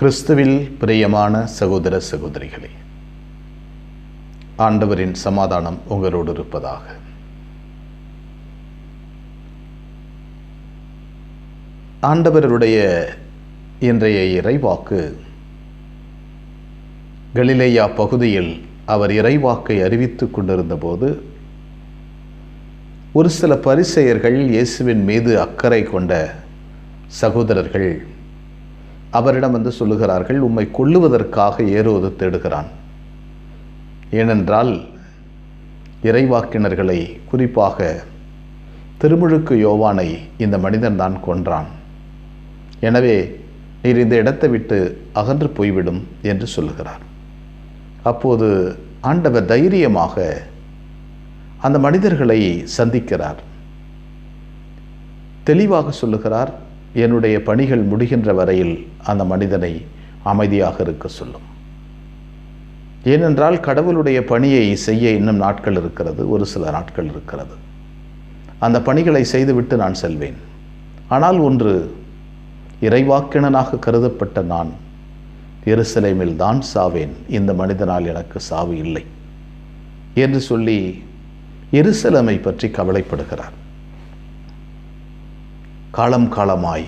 கிறிஸ்துவில் பிரியமான சகோதர சகோதரிகளே ஆண்டவரின் சமாதானம் உங்களோடு இருப்பதாக. ஆண்டவருடைய இன்றைய இறைவாக்கு கலிலேயா பகுதியில் அவர் இறைவாக்கை அறிவித்துக் கொண்டிருந்தபோது ஒரு சில பரிசெயர்கள் இயேசுவின் மீது அக்கறை கொண்ட சகோதரர்கள் அவரிடம் வந்து சொல்லுகிறார்கள் உம்மை கொல்லுவதற்காக ஏறுவது தேடுகிறான். ஏனென்றால் இறைவாக்கினர்களை குறிப்பாக திருமுழுக்கு யோவானை இந்த மனிதன் தான் கொன்றான். எனவே நீர் இந்த இடத்தை விட்டு அகன்று போய்விடும் என்று சொல்லுகிறார். அப்போது ஆண்டவர் தைரியமாக அந்த மனிதர்களை சந்திக்கிறார். தெளிவாக சொல்லுகிறார் என்னுடைய பணிகள் முடிகின்ற வரையில் அந்த மனிதனை அமைதியாக இருக்க சொல்லும். ஏனென்றால் கடவுளுடைய பணியை செய்ய இன்னும் நாட்கள் இருக்கிறது ஒரு சில நாட்கள் இருக்கிறது. அந்த பணிகளை செய்துவிட்டு நான் செல்வேன். ஆனால் ஒன்று இறைவாக்கினனாக கருதப்பட்ட நான் எருசலேமில் தான் சாவேன். இந்த மனிதனால் எனக்கு சாவு இல்லை என்று சொல்லி எருசலமை பற்றி கவலைப்படுகிறார். காலம் காலமாய்.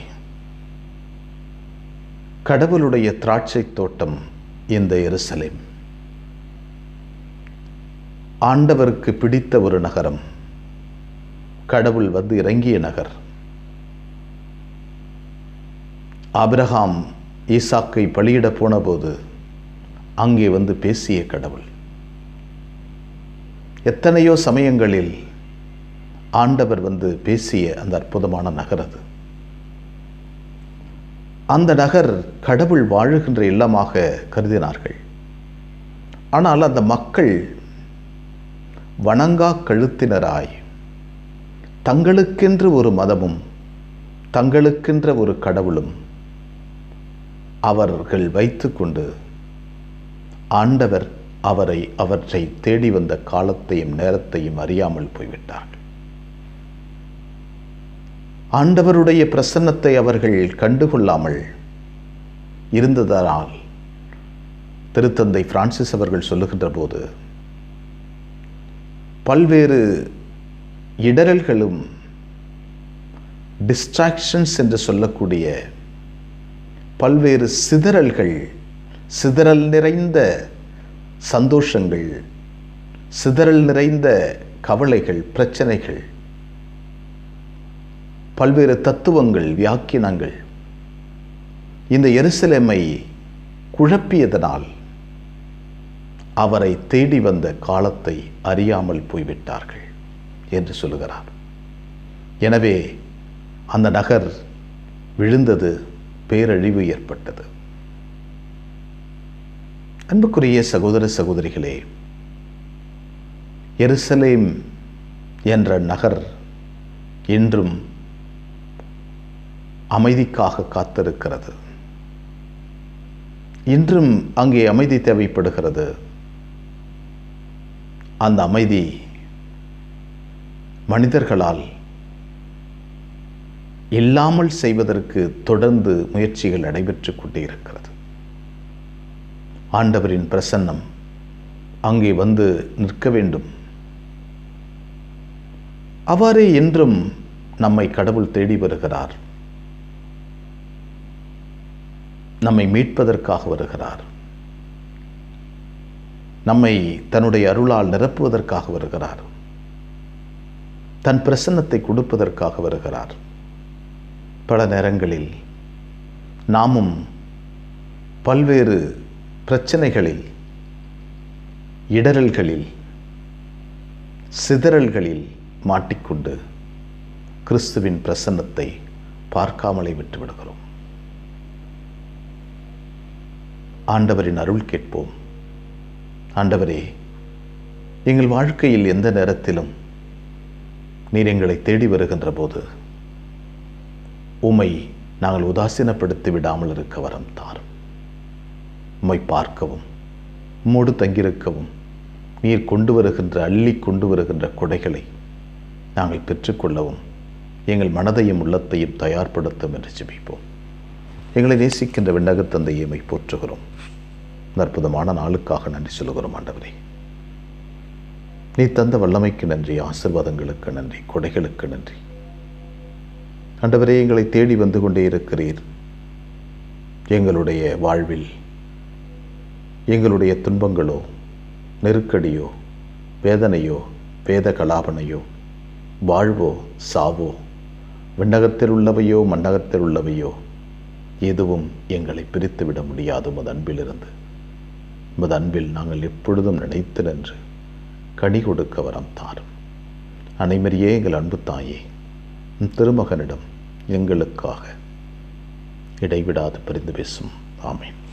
கடவுளுடைய திராட்சை தோட்டம் இந்த எருசலேம். ஆண்டவருக்கு பிடித்த ஒரு நகரம். கடவுள் வந்து இறங்கிய நகர். ஆபிரகாம் ஈசாக்கை பலியிட போனபோது அங்கே வந்து பேசிய கடவுள். எத்தனையோ சமயங்களில் ஆண்டவர் வந்து பேசிய அந்த அற்புதமான நகர் அது. அந்த நகர் கடவுள் வாழுகின்ற இல்லமாக கருதினார்கள். ஆனால் அந்த மக்கள் வணங்கா கழுத்தினராய் தங்களுக்கென்று ஒரு மதமும் தங்களுக்கென்ற ஒரு கடவுளும் அவர்கள் வைத்துக்கொண்டு ஆண்டவர் அவரை அவற்றை தேடி வந்த காலத்தையும் நேரத்தையும் அறியாமல் போய்விட்டார்கள். ஆண்டவருடைய பிரசன்னத்தை அவர்கள் கண்டுகொள்ளாமல் இருந்ததனால் திருத்தந்தை பிரான்சிஸ் அவர்கள் சொல்லுகின்ற போது பல்வேறு இடரல்களும் டிஸ்ட்ராக்ஷன்ஸ் என்று சொல்லக்கூடிய பல்வேறு சிதறல்கள் சிதறல் நிறைந்த சந்தோஷங்கள் சிதறல் நிறைந்த கவலைகள் பிரச்சனைகள் பல்வேறு தத்துவங்கள் வியாக்கியனங்கள். இந்த எருசலேமை குழப்பியதனால் அவரை தேடி வந்த காலத்தை அறியாமல் போய்விட்டார்கள் என்று சொல்லுகிறார். எனவே அந்த நகர் விழுந்தது பேரழிவு ஏற்பட்டது. அன்புக்குரிய சகோதர சகோதரிகளே எருசலேம் என்ற நகர் இன்றும் அமைதிக்காக காத்திருக்கிறது. இன்றும் அங்கே அமைதி தேவைப்படுகிறது. அந்த அமைதி மனிதர்களால் இல்லாமல் செய்வதற்கு தொடர்ந்து முயற்சிகள் நடைபெற்று கொண்டிருக்கிறது. ஆண்டவரின் பிரசன்னம் அங்கே வந்து நிற்க வேண்டும். அவ்வாறே என்றும் நம்மை கடவுள் தேடி வருகிறார். நம்மை மீட்பதற்காக வருகிறார். நம்மை தன்னுடைய அருளால் நிரப்புவதற்காக வருகிறார். தன் பிரசன்னத்தை கொடுப்பதற்காக வருகிறார். பல நேரங்களில் நாமும் பல்வேறு பிரச்சனைகளில் இடரல்களில் சிதறல்களில் மாட்டிக்கொண்டு கிறிஸ்துவின் பிரசன்னத்தை பார்க்காமலே விட்டுவிடுகிறோம். ஆண்டவரின் அருள் கேட்போம். ஆண்டவரே எங்கள் வாழ்க்கையில் எந்த நேரத்திலும் நீர் எங்களை தேடி வருகின்ற போது உம்மை நாங்கள் உதாசீனப்படுத்தி விடாமல் இருக்க வரம் தாரும். உம்மை பார்க்கவும் உம்மோடு தங்கியிருக்கவும் நீர் கொண்டு வருகின்ற அள்ளி கொண்டு வருகின்ற கொடைகளை நாங்கள் பெற்றுக்கொள்ளவும் எங்கள் மனதையும் உள்ளத்தையும் தயார்படுத்தும் என்று ஜெபிப்போம். எங்களை நேசிக்கின்ற விண்ணகத் தந்தையை மை போற்றுகிறோம் அற்புதமான நாளுக்காக நன்றி சொல்லுகிறோம் ஆண்டவரே. நீ தந்த வல்லமைக்கு நன்றி ஆசிர்வாதங்களுக்கு நன்றி கொடைகளுக்கு நன்றி. ஆண்டவரே எங்களை தேடி வந்து கொண்டே இருக்கிறீர். எங்களுடைய வாழ்வில் எங்களுடைய துன்பங்களோ நெருக்கடியோ வேதனையோ வேத கலாபனையோ வாழ்வோ சாவோ விண்ணகத்தில் உள்ளவையோ மண்டகத்தில் உள்ளவையோ எதுவும் எங்களை பிரித்துவிட முடியாது. உமது அன்பிலிருந்து. உமது அன்பில் நாங்கள் எப்பொழுதும் நினைத்து நின்று கனி கொடுக்க வரம் தாரும். அனைமரியே எங்கள் அன்பு தாயே திருமகனிடம் எங்களுக்காக இடைவிடாது பிரிந்து பேசும். ஆமேன்.